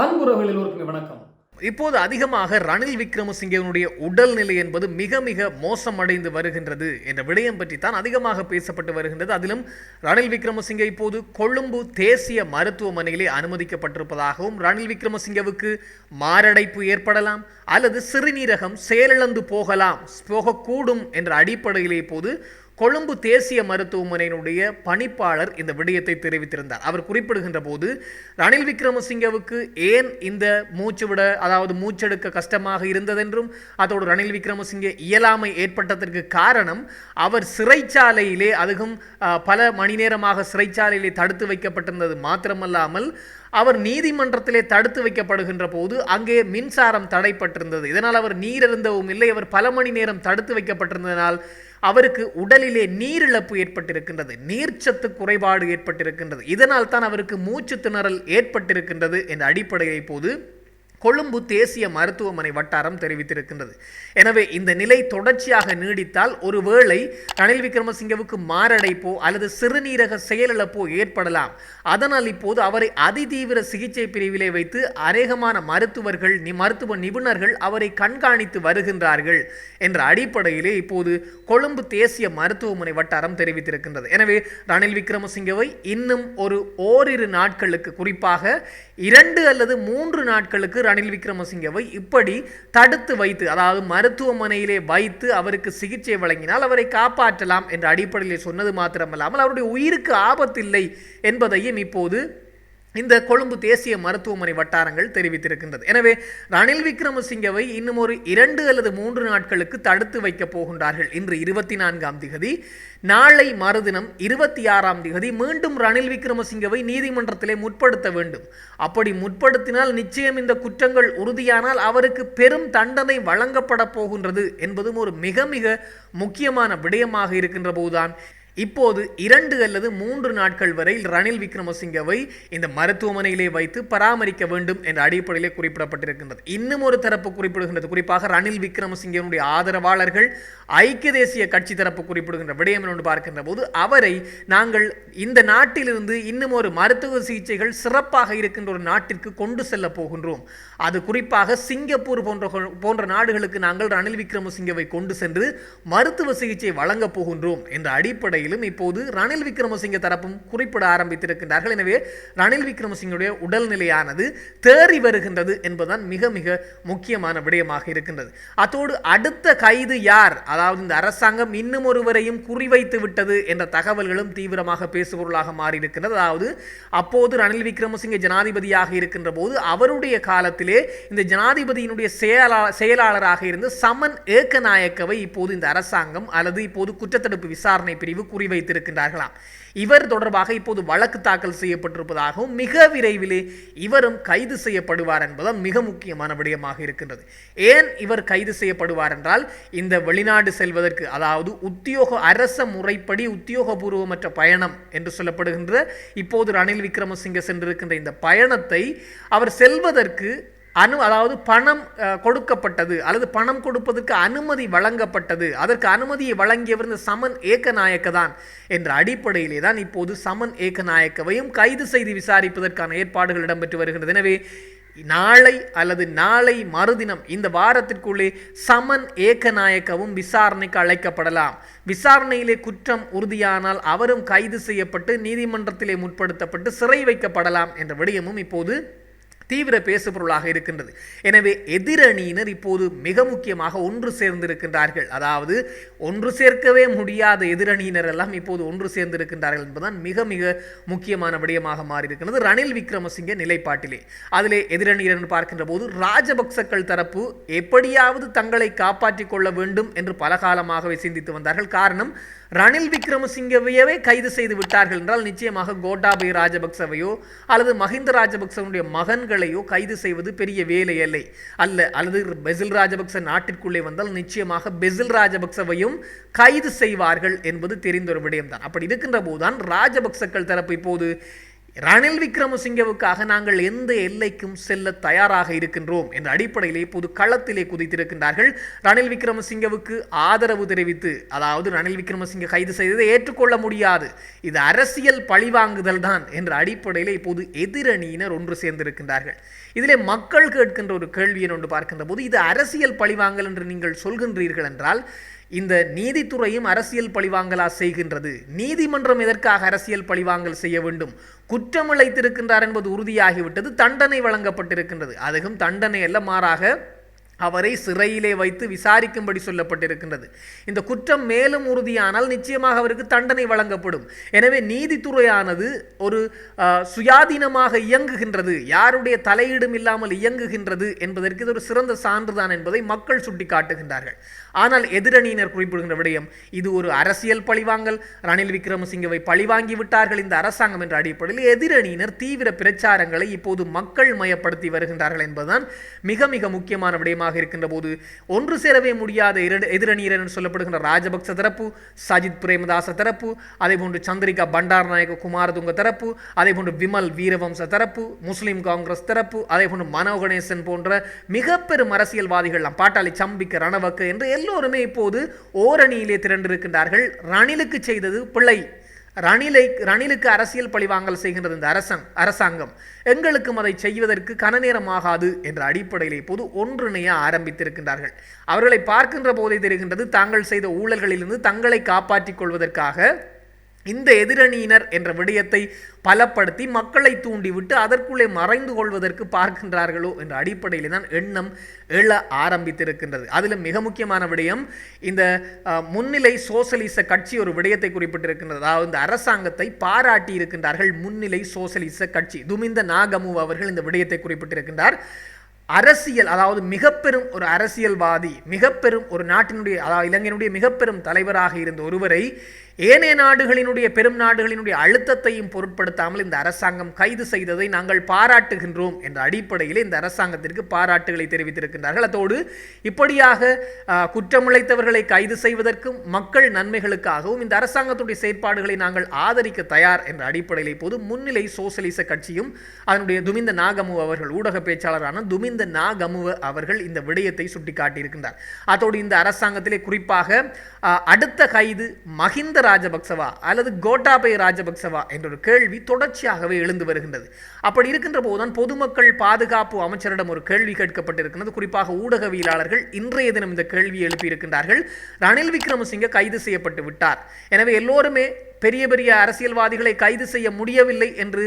அன்புறவுகள் எல்லோருக்குமே வணக்கம். இப்போது அதிகமாக ரணில் விக்ரமசிங்கவனுடைய உடல்நிலை என்பது மிக மிக மோசமடைந்து வருகின்றது என்ற விடயம் பற்றி தான் அதிகமாக பேசப்பட்டு வருகின்றது. அதிலும் ரணில் விக்ரமசிங்கே இப்போது கொழும்பு தேசிய மருத்துவமனையிலே அனுமதிக்கப்பட்டிருப்பதாகவும் ரணில் விக்ரமசிங்கவுக்கு மாரடைப்பு ஏற்படலாம் அல்லது சிறுநீரகம் செயலிழந்து போகலாம் போகக்கூடும் என்ற அடிப்படையிலே இப்போது கொழும்பு தேசிய மருத்துவமனையினுடைய பணிப்பாளர் இந்த விடயத்தை தெரிவித்திருந்தார். அவர் குறிப்பிடுகின்ற போது ரணில் விக்ரமசிங்கவுக்கு ஏன் இந்த மூச்சு விட அதாவது மூச்செடுக்க கஷ்டமாக இருந்ததென்றும் அதோடு ரணில் விக்ரமசிங்கே இயலாமை ஏற்பட்டதற்கு காரணம் அவர் சிறைச்சாலையிலே அதுவும் பல மணி நேரமாக சிறைச்சாலையிலே தடுத்து வைக்கப்பட்டிருந்தது மாத்திரமல்லாமல் அவர் நீதிமன்றத்திலே தடுத்து வைக்கப்படுகின்ற போது அங்கே மின்சாரம் தடைப்பட்டிருந்தது. இதனால் அவர் நீரிருந்தவும் இல்லை அவர் பல மணி நேரம் தடுத்து வைக்கப்பட்டிருந்ததனால் அவருக்கு உடலிலே நீரிழப்பு ஏற்பட்டிருக்கின்றது நீர்ச்சத்து குறைபாடு ஏற்பட்டிருக்கின்றது. இதனால் தான் அவருக்கு மூச்சு திணறல் ஏற்பட்டிருக்கின்றது என்ற அடிப்படையை போது கொழும்பு தேசிய மருத்துவமனை வட்டாரம் தெரிவித்திருக்கின்றது. எனவே இந்த நிலை தொடர்ச்சியாக நீடித்தால் ஒருவேளை ரணில் விக்ரமசிங்கவுக்கு மாரடைப்போ அல்லது சிறுநீரக செயலிழப்போ ஏற்படலாம். அதனால் இப்போது அவரை அதிதீவிர சிகிச்சை பிரிவிலே வைத்து அநேகமான மருத்துவர்கள் நி- மருத்துவ நிபுணர்கள் அவரை கண்காணித்து வருகின்றார்கள் என்ற அடிப்படையிலே இப்போது கொழும்பு தேசிய மருத்துவமனை வட்டாரம் தெரிவித்திருக்கின்றது. எனவே ரணில் விக்ரமசிங்கவை இன்னும் ஒரு ஓரிரு நாட்களுக்கு குறிப்பாக இரண்டு அல்லது மூன்று நாட்களுக்கு ரணில் விக்ரமசிங்கவை இப்படி தடுத்து வைத்து அதாவது மருத்துவமனையிலே வைத்து அவருக்கு சிகிச்சை வழங்கினால் அவரை காப்பாற்றலாம் என்ற அடிப்படையில் சொன்னது மாத்திரமல்லாமல் அவருடைய உயிருக்கு ஆபத்தில்லை என்பதையும் இப்போது இந்த கொழும்பு தேசிய மருத்துவமனை வட்டாரங்கள் தெரிவித்திருக்கின்றது. எனவே ரணில் விக்ரமசிங்கவை இன்னும் ஒரு இரண்டு அல்லது மூன்று நாட்களுக்கு தடுத்து வைக்கப் போகின்றார்கள். இன்று இருபத்தி நான்காம் திகதி நாளை மறுதினம் இருபத்தி ஆறாம் திகதி மீண்டும் ரணில் விக்ரமசிங்கவை நீதிமன்றத்திலே முற்படுத்த வேண்டும். அப்படி முற்படுத்தினால் நிச்சயம் இந்த குற்றங்கள் உறுதியானால் அவருக்கு பெரும் தண்டனை வழங்கப்பட போகின்றது என்பதும் ஒரு மிக மிக முக்கியமான விடயமாக இருக்கின்ற போதுதான். இப்போது இரண்டு அல்லது மூன்று நாட்கள் வரை ரணில் விக்ரமசிங்கவை இந்த மருத்துவமனையிலே வைத்து பராமரிக்க வேண்டும் என்ற அடிப்படையிலே குறிப்பிடப்பட்டிருக்கின்றது. இன்னும் ஒரு தரப்பு குறிப்பிடுகின்றது. குறிப்பாக ரணில் விக்ரமசிங்கனுடைய ஆதரவாளர்கள் ஐக்கிய தேசிய கட்சி தரப்பு குறிப்பிடுகின்ற விடயம் என்று பார்க்கின்ற போது அவரை நாங்கள் இந்த நாட்டிலிருந்து இன்னும் ஒரு மருத்துவ சிகிச்சைகள் சிறப்பாக இருக்கின்ற ஒரு நாட்டிற்கு கொண்டு செல்ல போகின்றோம். அது குறிப்பாக சிங்கப்பூர் போன்ற போன்ற நாடுகளுக்கு நாங்கள் ரணில் விக்ரமசிங்கவை கொண்டு சென்று மருத்துவ சிகிச்சை வழங்கப் போகின்றோம் என்ற நிலையிலும் இப்போது ரணில் விக்ரமசிங்க தரப்பும் குறிப்பிட ஆரம்பித்திருக்கின்றார்கள். எனவே ரணில் விக்ரமசிங்கனுடைய உடல்நிலையானது தேறி வருகின்றது என்பதுதான் மிக மிக முக்கியமான விடயமாக இருக்கின்றது. அத்தோடு அடுத்த கைது யார்? அதாவது இந்த அரசாங்கம் இன்னும் ஒருவரையும் குறிவைத்து விட்டது என்ற தகவல்களும் தீவிரமாக பேசுபொருளாக மாறியிருக்கின்றது. அதாவது அப்போது ரணில் விக்ரமசிங்க ஜனாதிபதியாக இருக்கின்ற போது அவருடைய காலத்திலே இந்த ஜனாதிபதியினுடைய செயலா செயலாளராக இருந்த சமன் ஏக்கநாயக்கவை இப்போது இந்த அரசாங்கம் அல்லது இப்போது குற்றத்தடுப்பு விசாரணை பிரிவு குறிவைத்திருக்கின்றார்களாம் இவர் தொடர்பாக இப்போது வழக்கு தாக்கல் செய்யப்பட்டிருப்பதாகவும் மிக விரைவிலே இவரும் கைது செய்யப்படுவார் என்பதும் மிக முக்கியமான விடயமாக இருக்கின்றது. ஏன் இவர் கைது செய்யப்படுவார் என்றால் இந்த வெளிநாடு செல்வதற்கு அதாவது உத்தியோக அரச முறைப்படி உத்தியோகபூர்வமற்ற பயணம் என்று சொல்லப்படுகின்ற இப்போது ரணில் விக்ரமசிங்க சென்றிருக்கின்ற இந்த பயணத்தை அவர் செல்வதற்கு அனு அதாவது பணம் கொடுக்கப்பட்டது அல்லது பணம் கொடுப்பதற்கு அனுமதி வழங்கப்பட்டது. அதற்கு அனுமதியை வழங்கியவர் இந்த சமன் ஏக்கநாயக்க தான் என்ற அடிப்படையிலே தான் இப்போது சமன் ஏக்கநாயக்கவையும் கைது செய்து விசாரிப்பதற்கான ஏற்பாடுகள் இடம்பெற்று வருகின்றது. எனவே நாளை அல்லது நாளை மறுதினம் இந்த வாரத்திற்குள்ளே சமன் ஏக்கநாயக்கவும் விசாரணைக்கு அழைக்கப்படலாம். விசாரணையிலே குற்றம் உறுதியானால் அவரும் கைது செய்யப்பட்டு நீதிமன்றத்திலே முற்படுத்தப்பட்டு சிறை வைக்கப்படலாம் என்ற விடயமும் இப்போது தீவிர பேசுபொருளாக இருக்கின்றது. எனவே எதிரணியினர் இப்போது மிக முக்கியமாக ஒன்று சேர்ந்திருக்கின்றார்கள். அதாவது ஒன்று சேர்க்கவே முடியாத எதிரணியினர் எல்லாம் இப்போது ஒன்று சேர்ந்திருக்கின்றார்கள் என்பதுதான் மிக மிக முக்கியமான விடயமாக மாறியிருக்கிறது ரணில் விக்ரமசிங்க நிலைப்பாட்டிலே. அதிலே எதிரணியினர் பார்க்கின்ற போது ராஜபக்சக்கள் தரப்பு எப்படியாவது தங்களை காப்பாற்றிக் கொள்ள வேண்டும் என்று பல காலமாகவே சிந்தித்து வந்தார்கள். காரணம் ரணில் விக்ரமசிங்கவையவே கைது செய்து விட்டார்கள் என்றால் நிச்சயமாக கோட்டாபய ராஜபக்சவையோ அல்லது மஹிந்த ராஜபக்சவனுடைய மகன்களையோ கைது செய்வது பெரிய வேலை இல்லை அல்ல அல்லது பெசில் ராஜபக்ச நாட்டிற்குள்ளே வந்தால் நிச்சயமாக பெசில் ராஜபக்சவையும் கைது செய்வார்கள் என்பது தெரிந்த ஒரு விடயம்தான். அப்படி இருக்கின்ற போதுதான் ராஜபக்சக்கள் தரப்பு இப்போது ரணில் விக்ரமசிங்கவுக்காக நாங்கள் எந்த எல்லைக்கும் செல்ல தயாராக இருக்கின்றோம் என்ற அடிப்படையிலே பொது களத்திலே குதித்திருக்கின்றார்கள். ரணில் விக்ரமசிங்கவுக்கு ஆதரவு தெரிவித்து அதாவது ரணில் விக்ரமசிங்க கைது செய்ததை ஏற்றுக்கொள்ள முடியாது. இது அரசியல் பழிவாங்குதல் தான் என்ற அடிப்படையிலே இப்போது எதிரணியினர் ஒன்று சேர்ந்திருக்கின்றார்கள். இதிலே மக்கள் கேட்கின்ற ஒரு கேள்வியை ஒன்று பார்க்கின்ற போது இது அரசியல் பழிவாங்கல் என்று நீங்கள் சொல்கின்றீர்கள் என்றால் இந்த நீதித்துறையும் அரசியல் பழிவாங்கலா செய்கின்றது. நீதிமன்றம் எதற்காக அரசியல் பழிவாங்கல் செய்ய வேண்டும்? குற்றம் இழைத்திருக்கின்றார் என்பது உறுதியாகிவிட்டது தண்டனை வழங்கப்பட்டிருக்கின்றது. அதுவும் தண்டனை அல்ல மாறாக அவரை சிறையிலே வைத்து விசாரிக்கும்படி சொல்லப்பட்டிருக்கின்றது. இந்த குற்றம் மேலும் உறுதியானால் நிச்சயமாக அவருக்கு தண்டனை வழங்கப்படும். எனவே நீதித்துறையானது ஒரு சுயாதீனமாக இயங்குகின்றது. யாருடைய தலையீடும் இல்லாமல் இயங்குகின்றது என்பதற்கு இது ஒரு சிறந்த சான்றுதான் என்பதை மக்கள் சுட்டிக்காட்டுகின்றார்கள். ஆனால் எதிரணியினர் குறிப்பிடுகின்ற விடயம் இது ஒரு அரசியல் பழிவாங்கல் ரணில் விக்ரமசிங்கவை பழிவாங்கி விட்டார்கள் இந்த அரசாங்கம் என்ற அடிப்படையில் எதிரணியினர் தீவிர பிரச்சாரங்களை இப்போது மக்கள் மயப்படுத்தி வருகின்றார்கள் என்பதுதான் மிக மிக முக்கியமான விடயமாக இருக்கின்ற போது ஒன்று சேரவே முடியாத இரண்டு என்று சொல்லப்படுகின்ற ராஜபக்ச தரப்பு சஜித் பிரேமதாச தரப்பு அதேபோன்று சந்திரிகா பண்டாரநாயக குமாரதுங்க தரப்பு அதேபோன்று விமல் வீரவம்ச தரப்பு முஸ்லீம் காங்கிரஸ் தரப்பு அதேபோன்று மனோ கணேசன் போன்ற மிக பெரும் அரசியல்வாதிகள் பாட்டாளி சம்பிக்க ரணவக்க என்று எல்லோருமே இப்போது ஓரணியிலே திரண்டிருக்கின்றார்கள். ரணிலுக்கு செய்தது பிள்ளை ரணிலை ரணிலுக்கு அரசியல் பழிவாங்கல் செய்கின்றது இந்த அரசங் அரசாங்கம். எங்களுக்கும் அதை செய்வதற்கு கனநேரமாகாது என்ற அடிப்படையில் இப்போது ஒன்றிணைய ஆரம்பித்திருக்கின்றார்கள். அவர்களை பார்க்கின்ற போதே தெரிகின்றது தாங்கள் செய்த ஊழல்களிலிருந்து தங்களை காப்பாற்றிக் கொள்வதற்காக இந்த எதிரணியினர் என்ற விடயத்தை பலப்படுத்தி மக்களை தூண்டிவிட்டு அதற்குள்ளே மறைந்து கொள்வதற்கு பார்க்கின்றார்களோ என்ற அடிப்படையில் தான் எண்ணம் எழ ஆரம்பித்திருக்கின்றது. அதில் மிக முக்கியமான விடயம் இந்த முன்னிலை சோசலிச கட்சி ஒரு விடயத்தை குறிப்பிட்டிருக்கின்றது. அதாவது இந்த அரசாங்கத்தை பாராட்டி இருக்கின்றார்கள் முன்னிலை சோசலிச கட்சி. துமிந்த நாகமு அவர்கள் இந்த விடயத்தை குறிப்பிட்டிருக்கின்றார். அரசியல் அதாவது மிக பெரும் ஒரு அரசியல்வாதி மிக பெரும் ஒரு நாட்டினுடைய அதாவது இலங்கையினுடைய மிக பெரும் தலைவராக இருந்த ஒருவரை ஏனைய நாடுகளினுடைய பெரும் நாடுகளினுடைய அழுத்தத்தையும் பொருட்படுத்தாமல் இந்த அரசாங்கம் கைது செய்ததை நாங்கள் பாராட்டுகின்றோம் என்ற அடிப்படையில் இந்த அரசாங்கத்திற்கு பாராட்டுகளை தெரிவித்திருக்கின்றார்கள். அதோடு இப்படியாக குற்றமிழைத்தவர்களை கைது செய்வதற்கும் மக்கள் நன்மைகளுக்காகவும் இந்த அரசாங்கத்துடைய செயற்பாடுகளை நாங்கள் ஆதரிக்க தயார் என்ற அடிப்படையில் இப்போது முன்னிலை சோசலிச கட்சியும் அதனுடைய துமிந்த நாகமு அவர்கள் ஊடக பேச்சாளரான துமிந்த நாகமுவ அவர்கள் இந்த விடயத்தை சுட்டிக்காட்டியிருக்கின்றார். அதோடு இந்த அரசாங்கத்திலே குறிப்பாக அடுத்த கைது மஹிந்த ராஜபக்சவா அல்லது கோட்டாபய ராஜபக்சவா என்ற ஒரு கேள்வி தொடர்ச்சியாகவே எழுந்து வருகின்றது. அப்படி இருக்கின்ற போதுதான் பொதுமக்கள் பாதுகாப்பு அமைச்சரிடம் ஒரு கேள்வி கேட்கப்பட்டிருக்கிறது குறிப்பாக ஊடகவியலாளர்கள் இன்றைய தினம் இந்த கேள்வி எழுப்பியிருக்கின்றார்கள். ரணில் விக்ரமசிங்க கைது செய்யப்பட்டு விட்டார். எனவே எல்லோருமே பெரிய பெரிய அரசியல்வாதிகளை கைது செய்ய முடியவில்லை என்று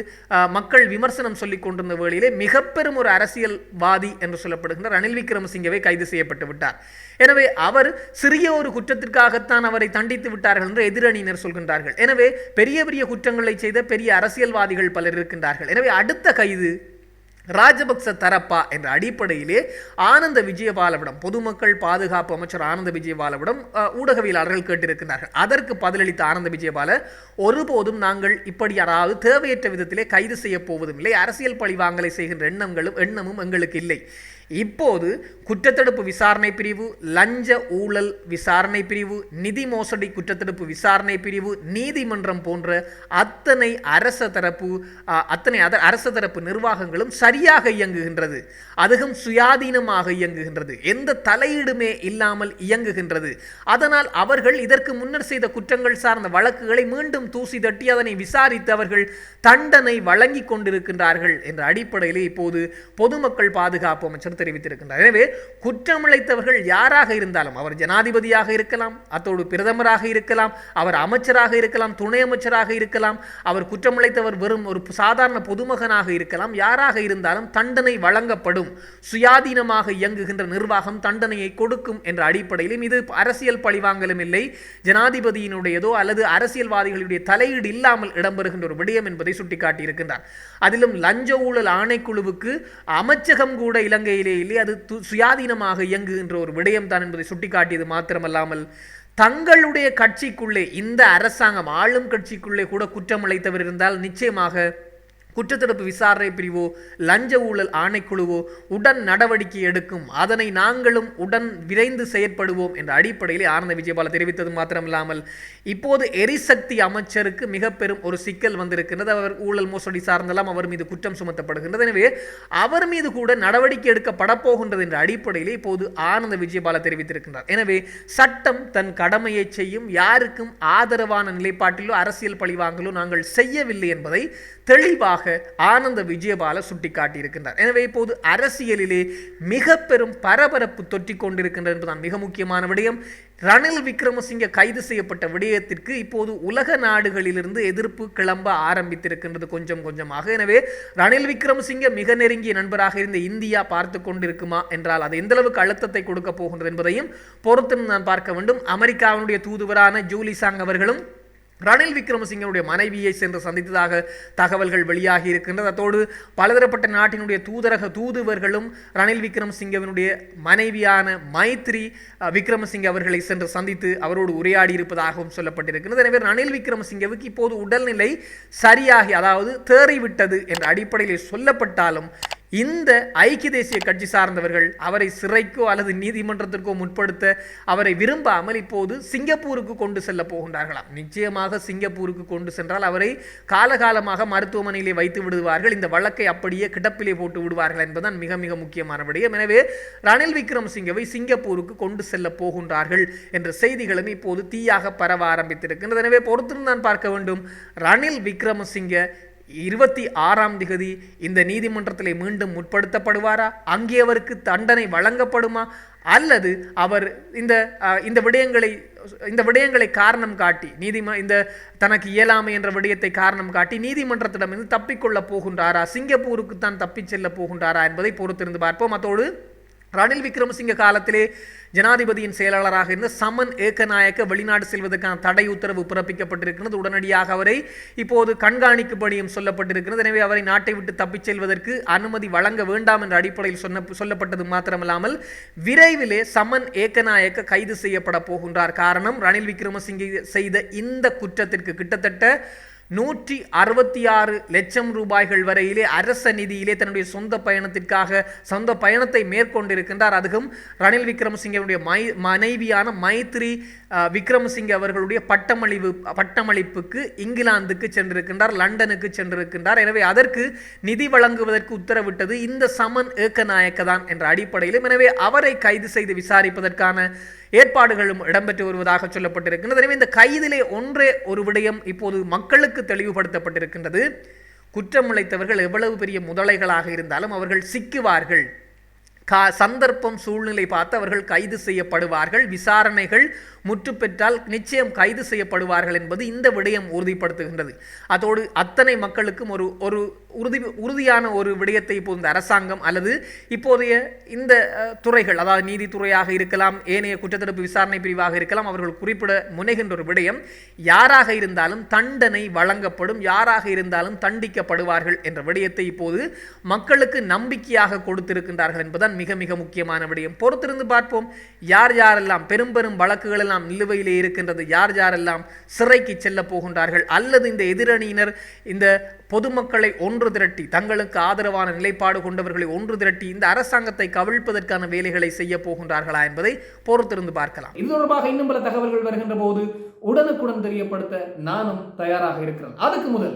மக்கள் விமர்சனம் சொல்லிக் கொண்டிருந்த வேளையிலே மிக பெரும் ஒரு அரசியல்வாதி என்று சொல்லப்படுகின்ற ரணில் விக்ரமசிங்கவை கைது செய்யப்பட்டு விட்டார். எனவே அவர் சிறிய ஒரு குற்றத்திற்காகத்தான் அவரை தண்டித்து விட்டார்கள் என்று எதிரணியினர் சொல்கின்றார்கள். எனவே பெரிய பெரிய குற்றங்களை செய்த பெரிய அரசியல்வாதிகள் பலர் இருக்கின்றார்கள். எனவே அடுத்த கைது ராஜபக்ச தரப்பா என்ற அடிப்படையிலே ஆனந்த விஜயபாலவிடம் பொதுமக்கள் பாதுகாப்பு அமைச்சர் ஆனந்த விஜயபாலவிடம் ஊடகவியலாளர்கள் கேட்டிருக்கிறார்கள். அதற்கு பதிலளித்த ஆனந்த விஜயபால ஒருபோதும் நாங்கள் இப்படி யாராவது தேவையற்ற விதத்திலே கைது செய்ய போவதும் இல்லை. அரசியல் பழிவாங்கலை செய்கின்ற எண்ணங்களும் எண்ணமும் எங்களுக்கு இல்லை. இப்போது குற்றத்தடுப்பு விசாரணை பிரிவு லஞ்ச ஊழல் விசாரணை பிரிவு நிதி மோசடி குற்றத்தடுப்பு விசாரணை பிரிவு நீதிமன்றம் போன்ற அத்தனை அரச தரப்பு அத்தனை அத அரச தரப்பு நிர்வாகங்களும் சரியாக இயங்குகின்றது. அதுவும் சுயாதீனமாக இயங்குகின்றது. எந்த தலையீடுமே இல்லாமல் இயங்குகின்றது. அதனால் அவர்கள் இதற்கு முன்னர் செய்த குற்றங்கள் சார்ந்த வழக்குகளை மீண்டும் தூசி தட்டி அதனை விசாரித்து அவர்கள் தண்டனை வழங்கி கொண்டிருக்கின்றார்கள் என்ற அடிப்படையிலே இப்போது பொதுமக்கள் பாதுகாப்பு அமைச்சர் தெரிவித்திருக்கின்றார். எனவே குற்றமிழைத்தவர்கள் யாராக இருந்தாலும் அவர் ஜனாதிபதியாக இருக்கலாம் அத்தோடு பிரதமராக இருக்கலாம் அவர் அமைச்சராக இருக்கலாம் துணை அமைச்சராக இருக்கலாம் அவர் குற்றமிழைத்தவர் வெறும் ஒரு சாதாரண பொதுமகனாக இருக்கலாம் யாராக இருந்தாலும் தண்டனை வழங்கப்படும் சுயாதீனமாக இயங்குகின்ற நிர்வாகம் தண்டனையை கொடுக்கும் என்ற அடிப்படையிலும் இது அரசியல் பழிவாங்கலும் இல்லை. ஜனாதிபதியினுடையதோ அல்லது அரசியல்வாதிகளுடைய தலையீடு இல்லாமல் இடம்பெறுகின்ற ஒரு விடயம் என்பதை சுட்டிக்காட்டியிருக்கின்றார். அதிலும் லஞ்ச ஊழல் ஆணைக்குழுவுக்கு அமைச்சகம் கூட இலங்கையில் இல்லை. அது சுயாதீனமாக இயங்குகின்ற ஒரு விடயம் தான் என்பதை சுட்டிக்காட்டியது மாத்திரமல்லாமல் தங்களுடைய கட்சிக்குள்ளே இந்த அரசாங்கம் ஆளும் கட்சிக்குள்ளே கூட குற்றம் இருந்தால் நிச்சயமாக குற்றத்தடுப்பு விசாரணை பிரிவோ லஞ்ச ஊழல் ஆணைக்குழுவோ உடன் நடவடிக்கை எடுக்கும். அதனை நாங்களும் உடன் விரைந்து செயற்படுவோம் என்ற அடிப்படையிலே ஆனந்த விஜயபால தெரிவித்தது மாத்திரமில்லாமல் இப்போது எரிசக்தி அமைச்சருக்கு மிக பெரும் ஒரு சிக்கல் வந்திருக்கின்றது. அவர் ஊழல் மோசடி சார்ந்தெல்லாம் அவர் மீது குற்றம் சுமத்தப்படுகின்றது. எனவே அவர் மீது கூட நடவடிக்கை எடுக்கப்பட போகின்றது என்ற அடிப்படையிலே இப்போது ஆனந்த விஜயபால தெரிவித்திருக்கின்றார். எனவே சட்டம் தன் கடமையை செய்யும். யாருக்கும் ஆதரவான நிலைப்பாட்டிலோ அரசியல் பழிவாங்கலோ நாங்கள் செய்யவில்லை என்பதை தெளிவாக ஆனந்த விஜயபால சுட்டிக்காட்டியிருக்கின்றார். எனவே இப்போது அரசியலிலே மிக பெரும் பரபரப்பு தொற்றி கொண்டிருக்கின்றது என்பதுதான் மிக முக்கியமான விடயம். ரணில் விக்ரமசிங்க கைது செய்யப்பட்ட விடயத்திற்கு இப்போது உலக நாடுகளிலிருந்து எதிர்ப்பு கிளம்ப ஆரம்பித்திருக்கின்றது கொஞ்சம் கொஞ்சமாக. எனவே ரணில் விக்ரமசிங்க மிக நெருங்கிய நண்பராக இருந்த இந்தியா பார்த்து கொண்டிருக்குமா என்றால் அது எந்த அளவுக்கு அழுத்தத்தை கொடுக்க போகின்றது என்பதையும் பொறுத்து நான் பார்க்க வேண்டும். அமெரிக்காவினுடைய தூதுவரான ஜூலி சாங் அவர்களும் ரணில் விக்ரமசிங்கனுடைய மனைவியை சென்று சந்தித்ததாக தகவல்கள் வெளியாகி இருக்கின்றது அத்தோடு பலதரப்பட்ட நாட்டினுடைய தூதரக தூதுவர்களும் ரணில் விக்ரமசிங்கவினுடைய மனைவியான மைத்ரி விக்ரமசிங்க அவர்களை சென்று சந்தித்து அவரோடு உரையாடி இருப்பதாகவும் சொல்லப்பட்டிருக்கிறது எனவே ரணில் விக்ரமசிங்கவுக்கு இப்போது உடல்நிலை சரியாகி அதாவது தேறிவிட்டது என்ற அடிப்படையில் சொல்லப்பட்டாலும் இந்த ஐக்கிய தேசிய கட்சி சார்ந்தவர்கள் அவரை சிறைக்கோ அல்லது நீதிமன்றத்திற்கோ முற்படுத்த அவரை விரும்பாமல் இப்போது சிங்கப்பூருக்கு கொண்டு செல்ல போகின்றார்களாம். நிச்சயமாக சிங்கப்பூருக்கு கொண்டு சென்றால் அவரை காலகாலமாக மருத்துவமனையிலே வைத்து விடுவார்கள். இந்த வழக்கை அப்படியே கிடப்பிலே போட்டு விடுவார்கள் என்பதுதான் மிக மிக முக்கியமான விடயம். எனவே ரணில் விக்ரமசிங்கவை சிங்கப்பூருக்கு கொண்டு செல்ல போகின்றார்கள் என்ற செய்திகளும் இப்போது தீயாக பரவ ஆரம்பித்திருக்கின்றது. எனவே பொறுத்திருந்தான் பார்க்க வேண்டும். ரணில் விக்ரமசிங்க இருபத்தி ஆறாம் திகதி இந்த நீதிமன்றத்தில் மீண்டும் முற்படுத்தப்படுவாரா? அங்கே அவருக்கு தண்டனை வழங்கப்படுமா? அல்லது அவர் இந்த இந்த விடயங்களை இந்த விடயங்களை காரணம் காட்டி நீதிம இந்த தனக்கு இயலாமை என்ற விடயத்தை காரணம் காட்டி நீதிமன்றத்திடமிருந்து தப்பிக்கொள்ள போகின்றாரா? சிங்கப்பூருக்கு தான் தப்பிச் செல்ல போகின்றாரா என்பதை பொறுத்திருந்து பார்ப்போம். அதோடு ரணில் விக்ரமசிங்க காலத்திலே ஜனாதிபதியின் செயலாளராக இருந்த சமன் ஏக்கநாயக்க வெளிநாடு செல்வதற்கான தடை உத்தரவு பிறப்பிக்கப்பட்டிருக்கிறது. உடனடியாக அவரை இப்போது கண்காணிக்கும்படியும் சொல்லப்பட்டிருக்கிறது. எனவே அவரை நாட்டை விட்டு தப்பிச் செல்வதற்கு அனுமதி வழங்க வேண்டாம் என்ற அடிப்படையில் சொன்ன சொல்லப்பட்டது மாத்திரமல்லாமல் விரைவிலே சமன் ஏக்கநாயக்க கைது செய்யப்பட போகின்றார். காரணம் ரணில் விக்ரமசிங்கே செய்த இந்த குற்றத்திற்கு கிட்டத்தட்ட நூற்றி அறுபத்தி ஆறு லட்சம் ரூபாய்கள் வரையிலே அரச நிதியிலே தன்னுடைய சொந்த பயணத்திற்காக சொந்த பயணத்தை மேற்கொண்டிருக்கின்றார். அதுவும் ரணில் விக்ரமசிங்கனுடைய மை மனைவியான மைத்ரி விக்ரமசிங்க அவர்களுடைய பட்டமளிவு பட்டமளிப்புக்கு இங்கிலாந்துக்கு சென்றிருக்கின்றார் லண்டனுக்கு சென்றிருக்கின்றார். எனவே அதற்கு நிதி வழங்குவதற்கு உத்தரவிட்டது இந்த சமன் ஏக்கநாயக்க தான் என்ற அடிப்படையிலும். எனவே அவரை கைது செய்து விசாரிப்பதற்கான ஏற்பாடுகளும் இடம்பெற்று வருவதாக சொல்லப்பட்டிருக்கின்றது. எனவே இந்த கைதிலே ஒன்றே ஒரு விடயம் இப்போது மக்களுக்கு தெளிவுபடுத்தப்பட்டிருக்கின்றது. குற்றமிழைத்தவர்கள் எவ்வளவு பெரிய முதலைகளாக இருந்தாலும் அவர்கள் சிக்குவார்கள். கா சந்தர்ப்பம் சூழ்நிலை பார்த்து அவர்கள் கைது செய்யப்படுவார்கள். விசாரணைகள் முற்று பெற்றால் நிச்சயம் கைது செய்யப்படுவார்கள் என்பது இந்த விடயம் உறுதிப்படுத்துகின்றது. அதோடு அத்தனை மக்களுக்கும் ஒரு ஒரு உறுதி உறுதியான ஒரு விடயத்தை இப்போது இந்த அரசாங்கம் அல்லது இப்போதைய இந்த துறைகள் அதாவது நீதித்துறையாக இருக்கலாம் ஏனைய குற்றத்தடுப்பு விசாரணை பிரிவாக இருக்கலாம் அவர்கள் குறிப்பிட முனைகின்ற ஒரு விடயம் யாராக இருந்தாலும் தண்டனை வழங்கப்படும் யாராக இருந்தாலும் தண்டிக்கப்படுவார்கள் என்ற விடயத்தை இப்போது மக்களுக்கு நம்பிக்கையாக கொடுத்திருக்கின்றார்கள் என்பதுதான் மிக மிக முக்கியமான விடயம். பொறுத்திருந்து பார்ப்போம். யார் யாரெல்லாம் பெரும் பெரும் வழக்குகள் எல்லாம் நிலுவையிலே இருக்கின்றது யார் யாரெல்லாம் சிறைக்கு செல்ல போகின்றார்கள் அல்லது இந்த எதிரணியினர் இந்த பொதுமக்களை ஒன்று திரட்டி தங்களுக்கு ஆதரவான நிலைப்பாடு கொண்டவர்களை ஒன்று திரட்டி இந்த அரசாங்கத்தை கவிழ்ப்பதற்கான வேலைகளை செய்ய போகின்றார்களா என்பதை பொறுத்திருந்து பார்க்கலாம். இது தொடர்பாக இன்னும் பல தகவல்கள் வருகின்ற போது உடனுக்குடன் தெரியப்படுத்த நானும் தயாராக இருக்கிறேன். அதுக்கு முதல்